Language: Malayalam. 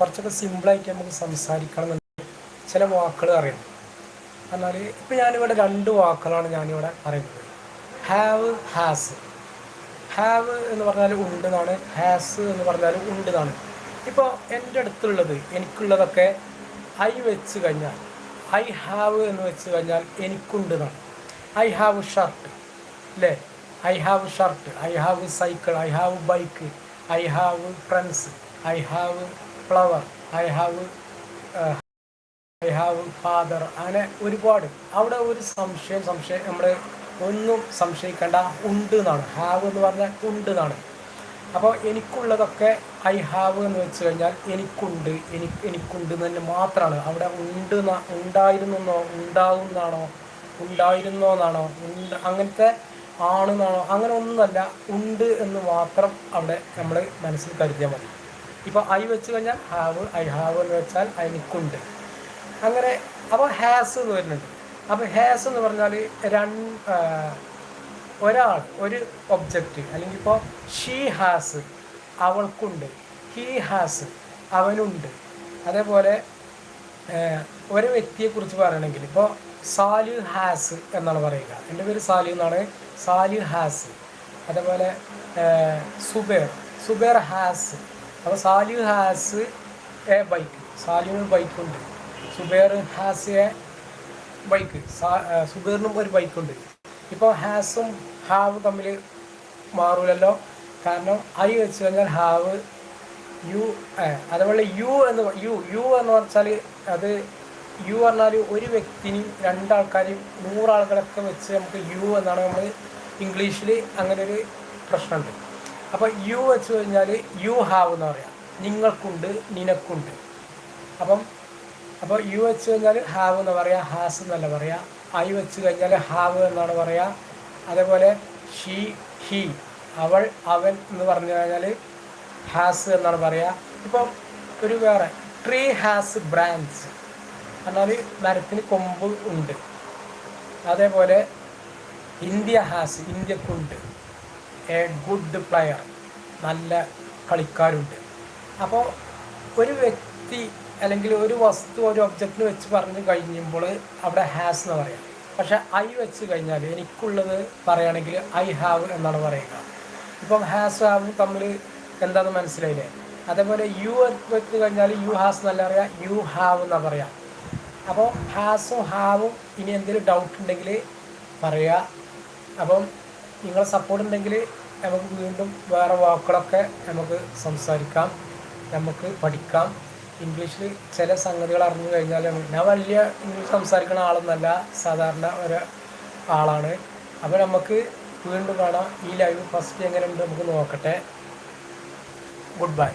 കുറച്ചൊക്കെ സിമ്പിളായിട്ട് നമുക്ക് സംസാരിക്കണം ചില വാക്കുകൾ അറിയണം. എന്നാൽ ഇപ്പം ഞാനിവിടെ രണ്ട് വാക്കുകളാണ് ഞാനിവിടെ അറിയുന്നത് ഹാവ് ഹാസ് ഹാവ് എന്ന് പറഞ്ഞാൽ ഉണ്ട് എന്നാണ് ഹാസ് എന്ന് പറഞ്ഞാൽ ഉണ്ട് എന്നാണ് ഇപ്പോൾ എന്റെ അടുത്തുള്ളത് എനിക്കുള്ളതൊക്കെ ഐ വെച്ച് കഴിഞ്ഞാൽ ഐ ഹാവ് എന്ന് വെച്ച് കഴിഞ്ഞാൽ എനിക്കുണ്ട് എന്നാണ് ഐ ഹാവ് ഷർട്ട് അല്ലേ? I have shirt I have cycle I have bike I have friends I have flower I have I have father അങ്ങനെ ഒരുപാട്. അവിടെ ഒരു സംശയം സംശയം നമ്മൾ ഒന്നും സംശയിക്കേണ്ട. ഉണ്ട് എന്നാണ്. ഹാവ് എന്ന് പറഞ്ഞാൽ ഉണ്ട് എന്നാണ്. അപ്പോൾ എനിക്കുള്ളതൊക്കെ ഐ ഹാവ് എന്ന് വെച്ച് കഴിഞ്ഞാൽ എനിക്കുണ്ട് എനിക്ക് എനിക്കുണ്ട് എന്ന് തന്നെ മാത്രമാണ്. അവിടെ ഉണ്ട് ഉണ്ടായിരുന്നോ ഉണ്ടാവുന്നാണോ ഉണ്ടായിരുന്നോ എന്നാണോ ഉണ്ട് അങ്ങനത്തെ ആണെന്നാണോ അങ്ങനെ ഒന്നുമല്ല. ഉണ്ട് എന്ന് മാത്രം അവിടെ നമ്മൾ മനസ്സിൽ കരുതിയാൽ മതി. ഇപ്പോൾ ഐ വെച്ച് കഴിഞ്ഞാൽ ഹാവ് ഐ ഹാവ് എന്ന് വെച്ചാൽ എനിക്കുണ്ട്. അങ്ങനെ അപ്പോൾ ഹാസ് എന്ന് വരുന്നുണ്ട്. അപ്പോൾ ഹാസ് എന്ന് പറഞ്ഞാൽ രണ്ട് ഒരാൾ ഒരു ഒബ്ജക്റ്റ് അല്ലെങ്കിൽ ഇപ്പോൾ ഷീ ഹാസ് അവൾക്കുണ്ട്. ഹീ ഹാസ് അവനുണ്ട്. അതേപോലെ ഒരു വ്യക്തിയെക്കുറിച്ച് പറയണമെങ്കിൽ ഇപ്പോൾ സാലു ഹാസ് എന്നാണ് പറയുക. എന്റെ പേര് സാലു എന്നാണ്. സാലു ഹാസ് അതേപോലെ സുബേർ. സുബേർ ഹാസ് അപ്പോൾ സാലിഹ് ഹാസ് എ ബൈക്ക്. സാലിഹിന് ബൈക്കുണ്ട്. Zuber has a bike. സുബേറിനും ഒരു ബൈക്കുണ്ട്. ഇപ്പോൾ ഹാസും ഹാവ് തമ്മിൽ മാറൂലല്ലോ. കാരണം ഐ വെച്ച് കഴിഞ്ഞാൽ ഹാവ് യു അതേപോലെ യു എന്ന് യു യു എന്ന് വെച്ചാൽ അത് യു പറഞ്ഞാൽ ഒരു വ്യക്തിനും രണ്ടാൾക്കാരെയും നൂറാളുകളൊക്കെ വെച്ച് നമുക്ക് യു എന്നാണ് നമ്മൾ ഇംഗ്ലീഷിൽ അങ്ങനെ ഒരു പ്രശ്നമുണ്ട്. അപ്പോൾ യു വെച്ച് കഴിഞ്ഞാൽ യു ഹാവ് എന്ന് പറയാം. നിങ്ങൾക്കുണ്ട് നിനക്കുണ്ട്. അപ്പം അപ്പോൾ യു വെച്ച് കഴിഞ്ഞാൽ ഹാവ് എന്ന് പറയാം ഹാസ് എന്നല്ല പറയാം. ഐ വെച്ച് കഴിഞ്ഞാൽ ഹാവ് എന്നാണ് പറയുക അതേപോലെ ഷീ ഹി അവൾ അവൻ എന്ന് പറഞ്ഞു കഴിഞ്ഞാൽ ഹാസ് എന്നാണ് പറയുക ഇപ്പം ഒരു വേറെ ട്രീ ഹാസ് ബ്രാഞ്ച് എന്നാൽ മരത്തിന് കൊമ്പ് ഉണ്ട്. അതേപോലെ ഇന്ത്യ ഹാസ് ഇന്ത്യക്കുണ്ട്. എ ഗുഡ് പ്ലെയർ നല്ല കളിക്കാരുണ്ട്. അപ്പോൾ ഒരു വ്യക്തി അല്ലെങ്കിൽ ഒരു വസ്തു ഒരു ഒബ്ജക്റ്റിന് വെച്ച് പറഞ്ഞു കഴിയുമ്പോൾ അവിടെ ഹാസ് എന്ന് പറയാം. പക്ഷെ ഐ വെച്ച് കഴിഞ്ഞാൽ എനിക്കുള്ളത് പറയുകയാണെങ്കിൽ ഐ ഹാവ് എന്നാണ് പറയുക. ഇപ്പം ഹാസ് ഹാവ് തമ്മിൽ എന്താണെന്ന് മനസ്സിലായില്ലേ? അതേപോലെ യു വെച്ച് കഴിഞ്ഞാൽ യു ഹാസ് എന്നല്ല പറയാം യു ഹാവ് എന്നാണ് പറയാം. അപ്പോൾ ഹാസും ഹാവും ഇനി എന്തെങ്കിലും ഡൗട്ട് ഉണ്ടെങ്കിൽ പറയുക. അപ്പം നിങ്ങളെ സപ്പോർട്ട് ഉണ്ടെങ്കിൽ നമുക്ക് വീണ്ടും വേറെ വാക്കുകളൊക്കെ നമുക്ക് സംസാരിക്കാം നമുക്ക് പഠിക്കാം. ഇംഗ്ലീഷിൽ ചില സംഗതികൾ അറിഞ്ഞു കഴിഞ്ഞാൽ ഞാൻ വലിയ ഇംഗ്ലീഷ് സംസാരിക്കുന്ന ആളൊന്നല്ല സാധാരണ ഒരു ആളാണ്. അപ്പോൾ നമുക്ക് വീണ്ടും കാണാം. ഈ ലൈവ് ഫസ്റ്റ് എങ്ങനെയുണ്ട് നമുക്ക് നോക്കട്ടെ. Good bye